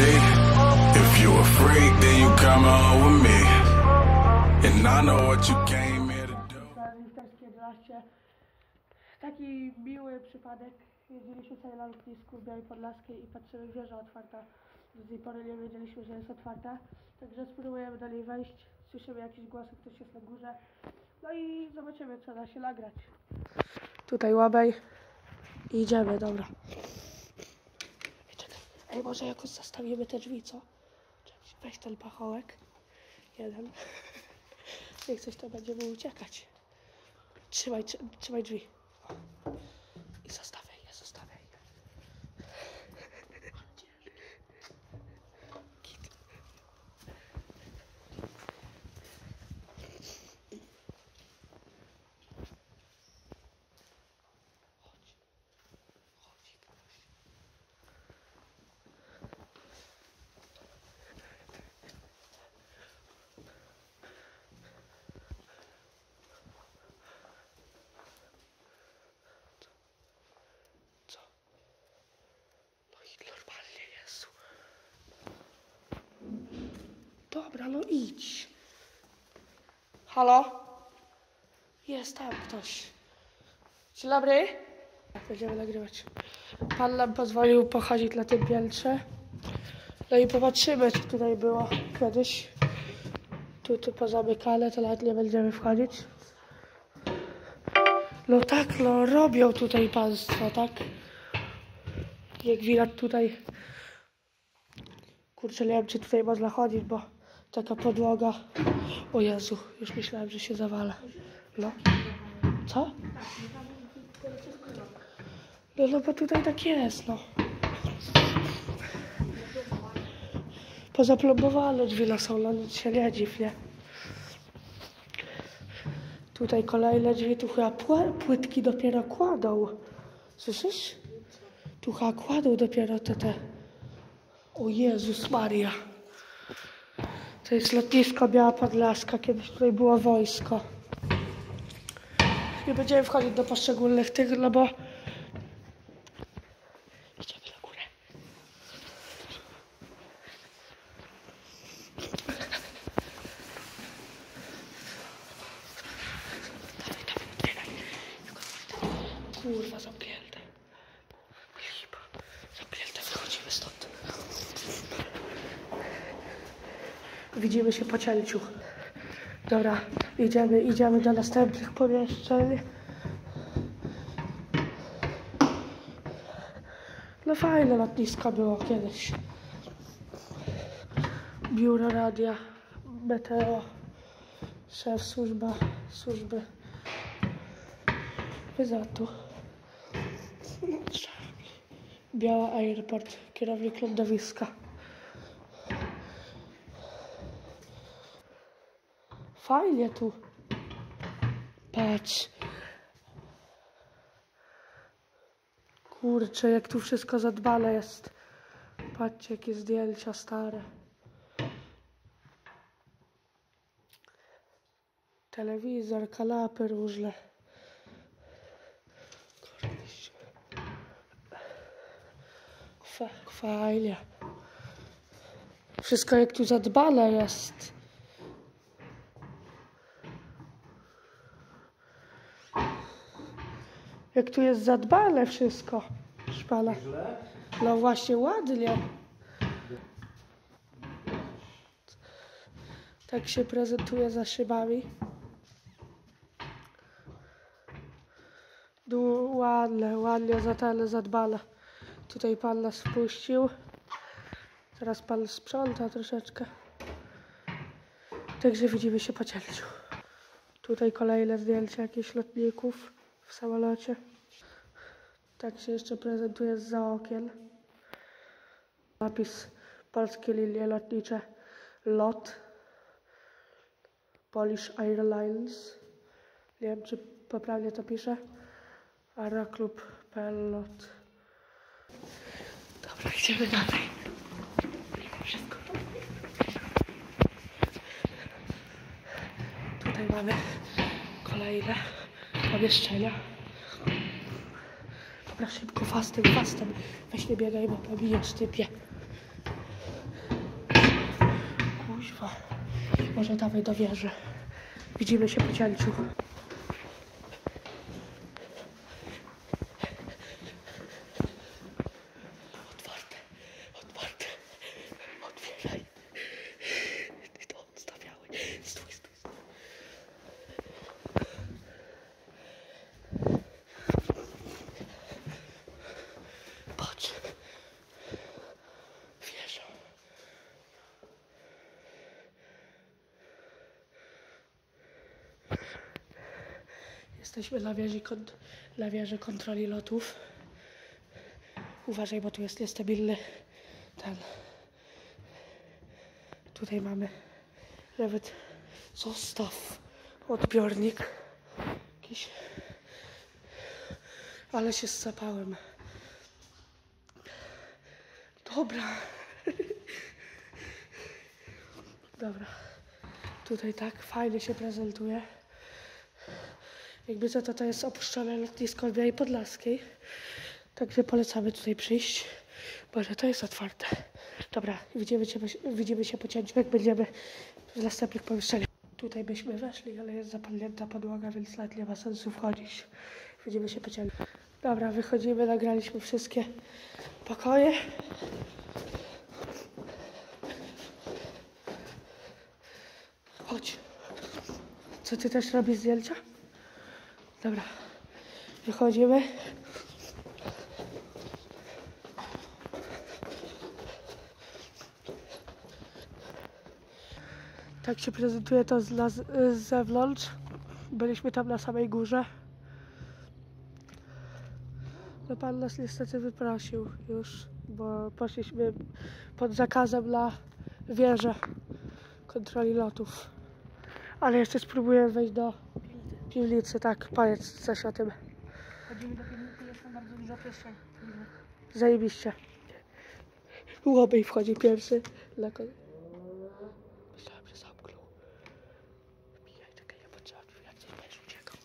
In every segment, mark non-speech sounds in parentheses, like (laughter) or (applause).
see. If you a freak, then you come on with me. And I know what you came here to do. Lifterskie 12. Taki miły przypadek. Jeździliśmy sobie na lotnisku w Białej Podlaskiej i patrzymy, wieża otwarta. Do tej pory nie wiedzieliśmy, że jest otwarta. Także spróbujemy do niej wejść. Słyszymy jakieś głosy, ktoś jest na górze. No i zobaczymy, co da się nagrać. Tutaj łabej. Idziemy, dobra. Ej, może jakoś zastawimy te drzwi, co? Czekaj, Weź ten pachołek. Jeden. (laughs) Jak coś to będziemy uciekać. Trzymaj, trzy- trzymaj drzwi. O. I zostawiaj je, zostawiaj. Git. Chodź. Chodź, proszę. Co? No i normalnie jest. Dobra, no idź. Halo? Jest tam ktoś. Dzień dobry. Będziemy nagrywać. Pan nam pozwolił pochodzić na tym piętrze. No i popatrzymy, co tutaj było kiedyś. Tu, tu pozamykane, to nawet nie będziemy wchodzić. No tak, no robią tutaj państwo, tak? Jak widać tutaj... Kurczę, nie wiem, czy tutaj można chodzić, bo taka podłoga... O Jezu, już myślałem, że się zawala. No. Co? No, no bo tutaj tak jest, no. Pozaplombowane drzwi no są, no nic się nie dziw, nie? Tutaj kolejne drzwi, tu chyba pły- płytki dopiero kładą. Słyszysz? Tu chyba kładą dopiero te te. O Jezus Maria. To jest lotnisko Biała Podlaska, kiedyś tutaj było wojsko. Nie będziemy wchodzić do poszczególnych tych, no bo... Idziemy na górę. Kurwa, zamknięte. Widzimy się po cielciu. Dobra, idziemy, idziemy do następnych pomieszczeń. No fajne lotnisko było kiedyś. Biuro radia, BTO, szef służba, służby wyzatu. Biała Airport, kierownik lądowiska. Fajnie tu. Patrz. Kurczę, jak tu wszystko zadbane jest. Patrzcie, jakie zdjęcia stare. Telewizor, kanapy różne. Fajnie. Wszystko jak tu zadbane jest. Jak tu jest zadbane wszystko. Proszę pana. No właśnie ładnie. Tak się prezentuje za szybami. Du- Ładne, ładnie zatane, zadbane. Tutaj pan nas wpuścił. Teraz pan sprząta troszeczkę. Także widzimy się po cielciu. Tutaj kolejne zdjęcia jakichś lotników w samolocie. Tak się jeszcze prezentuje za okien. Napis Polskie Linie Lotnicze LOT Polish Airlines. Nie wiem, czy poprawnie to piszę. Aeroklub.pl LOT. Dobra, idziemy dalej. Wszystko. Tutaj mamy kolejne pomieszczenia. Dobra, szybko, fastem, fastem. Weź nie biegaj, bo pobijesz typie. kurwa. Może dawaj do wieży. Widzimy się po cięciu. Otwarte, otwarte. Otwieraj. Ty to odstawiałeś. Stój, stój, Jesteśmy na wieży, kont- na wieży kontroli lotów. Uważaj, bo tu jest niestabilny ten. Tutaj mamy nawet zostaw odbiornik. Jakiś. Ale się scapałem. Dobra. Dobra. Tutaj tak fajnie się prezentuje. Jakby co to, to jest opuszczone lotnisko w Białej Podlaskiej. Także polecamy tutaj przyjść. Boże, to jest otwarte. Dobra, widzimy się, widzimy się po cięciu, jak będziemy w następnych pomieszczeniach. Tutaj byśmy weszli, ale jest zapadnięta podłoga, więc nawet nie ma sensu wchodzić. Widzimy się po cięciu. Dobra, wychodzimy, nagraliśmy wszystkie pokoje. Chodź. Co ty też robisz zdjęcia? Dobra. Wychodzimy. Tak się prezentuje to z, z zewnątrz. Byliśmy tam na samej górze. No pan nas niestety wyprosił już, bo poszliśmy pod zakazem na wieżę kontroli lotów. Ale jeszcze spróbuję wejść do piwnicy, tak, powiedz coś o tym. Chodzimy do piwnicy, jest tam bardzo dużo przestrzeń. Zajebiście. Łobej wchodzi pierwszy. Dla ko- Myślałem, że zamknął. Mijaj, czekaj, ja patrzę, jak coś będziesz uciekał.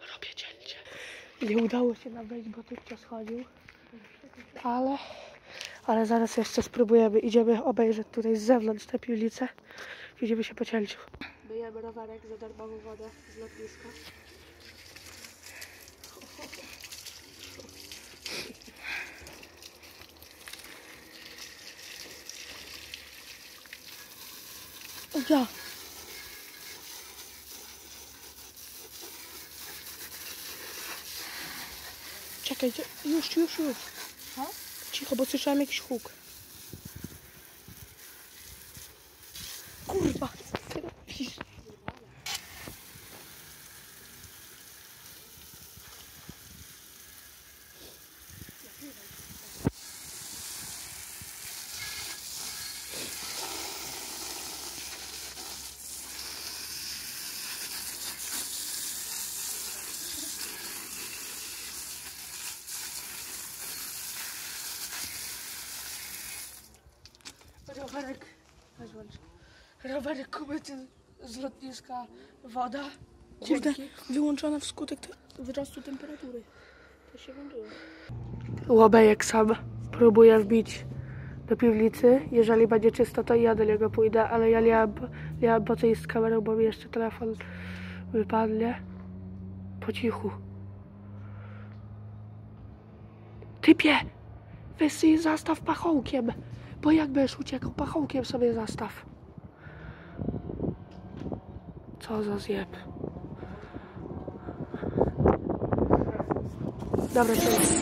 Robię cięcie. Nie udało się nam wejść, bo tychczas schodził. Ale, ale zaraz jeszcze spróbujemy. Idziemy obejrzeć tutaj z zewnątrz tę piwnicę. Widzimy się po cięciu. Myjemy rowerek za darmową wodę z lotniska. Ja. Czekaj, już, już, już. Co? Cicho, bo słyszałem jakiś huk. Kurwa, co ty robisz? Rowerek, włącz. Rowerek kubyty z lotniska, woda. Kurde, wyłączona wskutek te- wzrostu temperatury. To się włączyło. Łobejek sam próbuje wbić do piwnicy. Jeżeli będzie czysto, to ja do niego pójdę, ale ja nie mam, nie mam po co iść z kamerą, bo mi jeszcze telefon wypadnie. Po cichu. Typie! Sobie zastaw pachołkiem, bo jak będziesz uciekał, pachołkiem sobie zastaw. Co za zjeb. Dobra, cześć.